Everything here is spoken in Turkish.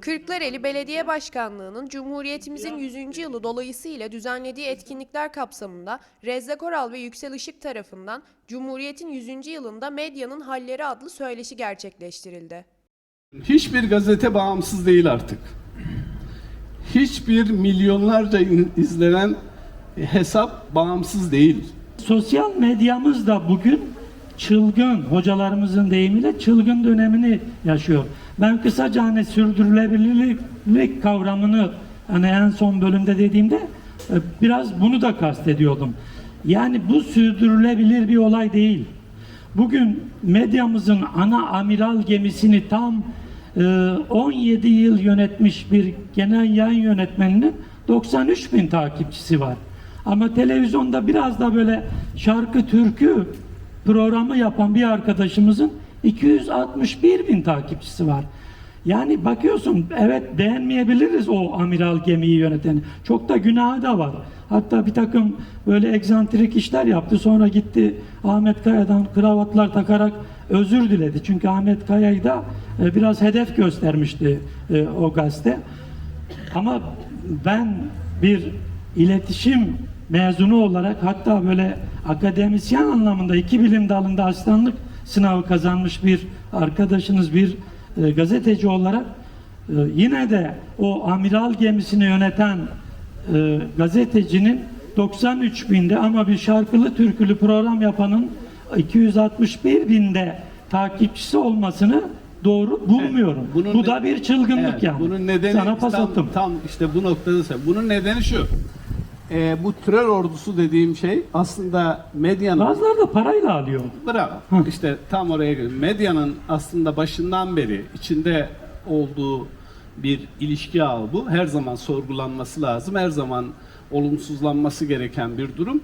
Kırklareli Belediye Başkanlığı'nın Cumhuriyetimizin 100. yılı dolayısıyla düzenlediği etkinlikler kapsamında Rezze Koral ve Yüksel Işık tarafından Cumhuriyet'in 100. yılında medyanın halleri adlı söyleşi gerçekleştirildi. Hiçbir gazete bağımsız değil artık. Hiçbir milyonlarca izlenen hesap bağımsız değil. Sosyal medyamız da bugün çılgın, hocalarımızın deyimiyle çılgın dönemini yaşıyor. Ben kısaca hani sürdürülebilirlik kavramını hani en son bölümde dediğimde e, biraz bunu da kastediyordum. Yani bu sürdürülebilir bir olay değil. Bugün medyamızın ana amiral gemisini tam e, 17 yıl yönetmiş bir genel yayın yönetmeninin 93 bin takipçisi var. Ama televizyonda biraz da böyle şarkı türkü programı yapan bir arkadaşımızın 261 bin takipçisi var. Yani bakıyorsun evet beğenmeyebiliriz o amiral gemiyi yöneteni. Çok da günahı da var. Hatta bir takım böyle egzantrik işler yaptı. Sonra gitti Ahmet Kaya'dan kravatlar takarak özür diledi. Çünkü Ahmet Kaya'yı da e, biraz hedef göstermişti e, o gazete. Ama ben bir iletişim mezunu olarak hatta böyle akademisyen anlamında iki bilim dalında asistanlık sınavı kazanmış bir arkadaşınız bir e, gazeteci olarak e, yine de o amiral gemisini yöneten e, gazetecinin 93 binde ama bir şarkılı türkülü program yapanın 261 binde takipçisi olmasını doğru bulmuyorum. Bunun Bu da bir çılgınlık Evet, yani. Bunun nedeni Sana pas tam, attım. tam işte bu noktada bunun nedeni şu. Ee, bu terör ordusu dediğim şey aslında medyanın Bazıları da parayla alıyor. Bravo. İşte tam oraya geliyorum. Medyanın aslında başından beri içinde olduğu bir ilişki ağı bu. Her zaman sorgulanması lazım. Her zaman olumsuzlanması gereken bir durum.